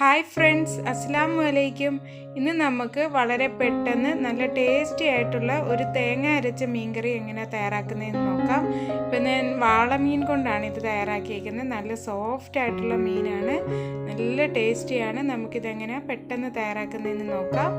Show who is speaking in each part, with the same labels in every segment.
Speaker 1: Hi friends അസ്സാം വലൈക്കും ഇന്ന് നമുക്ക് വളരെ പെട്ടെന്ന് നല്ല ടേസ്റ്റി ആയിട്ടുള്ള ഒരു തേങ്ങ അരച്ച മീൻകറി എങ്ങനെ തയ്യാറാക്കുന്നതെന്ന് നോക്കാം. ഇപ്പം ഞാൻ വാളമീൻ കൊണ്ടാണ് ഇത് തയ്യാറാക്കിയിരിക്കുന്നത്. നല്ല സോഫ്റ്റ് ആയിട്ടുള്ള മീനാണ്. നല്ല ടേസ്റ്റിയാണ് നമുക്കിതെങ്ങനെ പെട്ടെന്ന് തയ്യാറാക്കുന്നതെന്ന് നോക്കാം.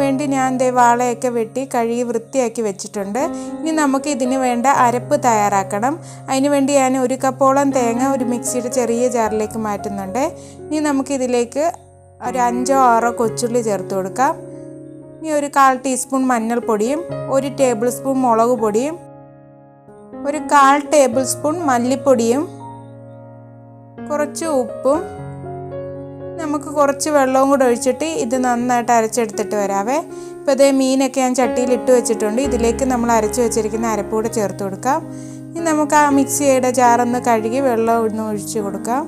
Speaker 1: അതിനുവേണ്ടി ഞാൻ ദേ വാളയൊക്കെ വെട്ടി കഴുകി വൃത്തിയാക്കി വെച്ചിട്ടുണ്ട്. ഇനി നമുക്ക് ഇതിന് വേണ്ട അരപ്പ് തയ്യാറാക്കണം. അതിനുവേണ്ടി ഞാൻ ഒരു കപ്പോളം തേങ്ങ ഒരു മിക്സിയുടെ ചെറിയ ജാറിലേക്ക് മാറ്റുന്നുണ്ട്. ഇനി നമുക്കിതിലേക്ക് ഒരു അഞ്ചോ ആറോ കൊച്ചുള്ളി ചേർത്ത് കൊടുക്കാം. ഇനി ഒരു കാൽ ടീസ്പൂൺ മഞ്ഞൾപ്പൊടിയും ഒരു ടേബിൾ സ്പൂൺ മുളക് പൊടിയും ഒരു കാൽ ടേബിൾ സ്പൂൺ മല്ലിപ്പൊടിയും കുറച്ച് ഉപ്പും നമുക്ക് കുറച്ച് വെള്ളവും കൂടെ ഒഴിച്ചിട്ട് ഇത് നന്നായിട്ട് അരച്ചെടുത്തിട്ട് വരാവേ. ഇപ്പോൾ ഇതേ മീനൊക്കെ ഞാൻ ചട്ടിയിൽ ഇട്ട് വെച്ചിട്ടുണ്ട്. ഇതിലേക്ക് നമ്മൾ അരച്ച് വെച്ചിരിക്കുന്ന അരപ്പൂടെ ചേർത്ത് കൊടുക്കാം. ഇനി നമുക്ക് ആ മിക്സിയുടെ ജാറൊന്ന് കഴുകി വെള്ളം ഒന്ന് ഒഴിച്ച് കൊടുക്കാം.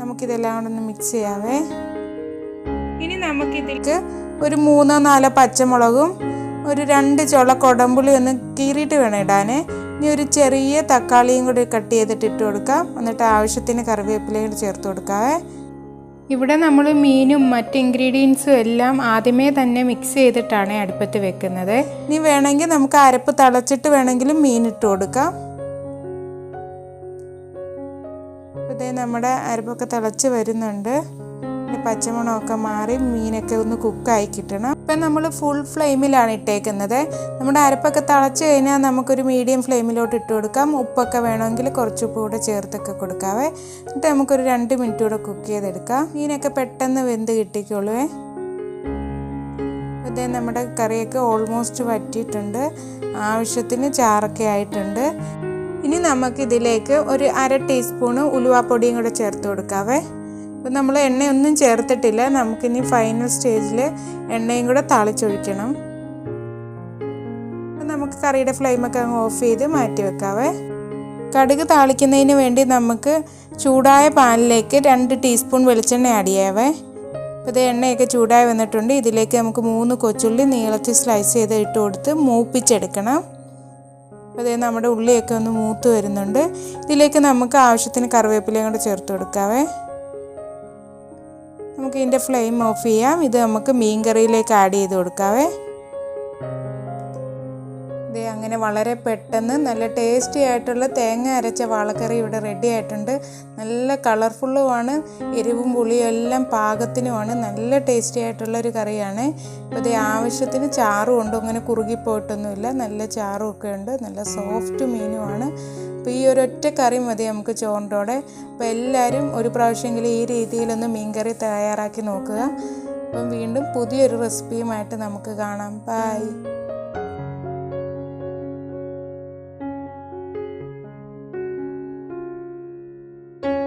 Speaker 1: നമുക്കിതെല്ലാം കൂടെ ഒന്ന് മിക്സ് ചെയ്യാവേ. ഇനി നമുക്കിതിലേക്ക് ഒരു മൂന്നോ നാലോ പച്ചമുളകും ഒരു രണ്ട് ചുള കൊടമ്പുളി ഒന്ന് കീറിയിട്ട് വേണം ഇടാൻ ഇനി ഒരു ചെറിയ തക്കാളിയും കൂടി കട്ട് ചെയ്തിട്ട് ഇട്ട് കൊടുക്കാം. എന്നിട്ട് ആവശ്യത്തിന് കറിവേപ്പിലയും കൂടി ചേർത്ത് കൊടുക്കാവേ. ഇവിടെ നമ്മൾ മീനും മറ്റ് ഇൻഗ്രീഡിയൻസും എല്ലാം ആദ്യമേ തന്നെ മിക്സ് ചെയ്തിട്ടാണ് അടുപ്പത്ത് വെക്കുന്നത്. ഇനി വേണമെങ്കിൽ നമുക്ക് അരപ്പ് തളച്ചിട്ട് വേണമെങ്കിലും മീൻ ഇട്ട് കൊടുക്കാം. ഇതേ നമ്മുടെ അരപ്പൊക്കെ തിളച്ച് വരുന്നുണ്ട്. പച്ചമുളകൊക്കെ മാറി മീനൊക്കെ ഒന്ന് കുക്കായി കിട്ടണം. ഇപ്പം നമ്മൾ ഫുൾ ഫ്ലെയിമിലാണ് ഇട്ടേക്കുന്നത്. നമ്മുടെ അരപ്പൊക്കെ തിളച്ച് കഴിഞ്ഞാൽ നമുക്കൊരു മീഡിയം ഫ്ലെയിമിലോട്ട് ഇട്ട് കൊടുക്കാം. ഉപ്പൊക്കെ വേണമെങ്കിൽ കുറച്ച് ഉപ്പ് കൂടെ ചേർത്തൊക്കെ കൊടുക്കാവേ. എന്നിട്ട് നമുക്കൊരു രണ്ട് മിനിറ്റ് കൂടെ കുക്ക് ചെയ്തെടുക്കാം. മീനൊക്കെ പെട്ടെന്ന് വെന്ത് കിട്ടിക്കോളുവേ. ഇതേ നമ്മുടെ കറിയൊക്കെ ഓൾമോസ്റ്റ് വറ്റിയിട്ടുണ്ട്. ആവശ്യത്തിന് ചാറൊക്കെ ആയിട്ടുണ്ട്. ഇനി നമുക്കിതിലേക്ക് ഒരു അര ടീസ്പൂണ് ഉലുവാപ്പൊടിയും കൂടെ ചേർത്ത് കൊടുക്കാവേ. ഇപ്പം നമ്മൾ എണ്ണയൊന്നും ചേർത്തിട്ടില്ല. നമുക്കിനി ഫൈനൽ സ്റ്റേജിൽ എണ്ണയും കൂടെ താളിച്ചൊഴിക്കണം. നമുക്ക് കറിയുടെ ഫ്ലെയിമൊക്കെ അങ്ങ് ഓഫ് ചെയ്ത് മാറ്റി വെക്കാവേ. കടുക് താളിക്കുന്നതിന് വേണ്ടി നമുക്ക് ചൂടായ പാനിലേക്ക് രണ്ട് ടീസ്പൂൺ വെളിച്ചെണ്ണ ആഡ് ചെയ്യാവേ. അപ്പോൾ ഇത് എണ്ണയൊക്കെ ചൂടായി വന്നിട്ടുണ്ട്. ഇതിലേക്ക് നമുക്ക് മൂന്ന് കൊച്ചുള്ളി നീളത്തിൽ സ്ലൈസ് ചെയ്ത് ഇട്ട് കൊടുത്ത് മൂപ്പിച്ചെടുക്കണം. അപ്പോൾ ഇത് നമ്മുടെ ഉള്ളിയൊക്കെ ഒന്ന് മൂത്ത് വരുന്നുണ്ട്. ഇതിലേക്ക് നമുക്ക് ആവശ്യത്തിന് കറിവേപ്പിലയും കൂടെ ചേർത്ത് കൊടുക്കാവേ. നമുക്ക് ഇതിന്റെ ഫ്ലെയിം ഓഫ് ചെയ്യാം. ഇത് നമുക്ക് മീൻ കറിയിലേക്ക് ആഡ് ചെയ്ത് കൊടുക്കാവേ. അങ്ങനെ വളരെ പെട്ടെന്ന് നല്ല ടേസ്റ്റി ആയിട്ടുള്ള തേങ്ങ അരച്ച വാളക്കറി ഇവിടെ റെഡി ആയിട്ടുണ്ട്. നല്ല കളർഫുള്ളുമാണ് എരിവും പുളിയും എല്ലാം പാകത്തിനുമാണ് നല്ല ടേസ്റ്റി ആയിട്ടുള്ള ഒരു കറിയാണ്. ഇപ്പോൾ ഇത് ആവശ്യത്തിന് ചാറും ഉണ്ട്. അങ്ങനെ കുറുകിപ്പോയിട്ടൊന്നുമില്ല നല്ല ചാറും ഒക്കെ ഉണ്ട്. നല്ല സോഫ്റ്റ് മീനുമാണ് അപ്പോൾ ഈ ഒരൊറ്റ കറി മതി നമുക്ക് ചോറിന്റെ അപ്പോൾ എല്ലാവരും ഒരു പ്രാവശ്യമെങ്കിലും ഈ രീതിയിലൊന്ന് മീൻകറി തയ്യാറാക്കി നോക്കുക. അപ്പം വീണ്ടും പുതിയൊരു റെസിപ്പിയുമായിട്ട് നമുക്ക് കാണാം. ബൈ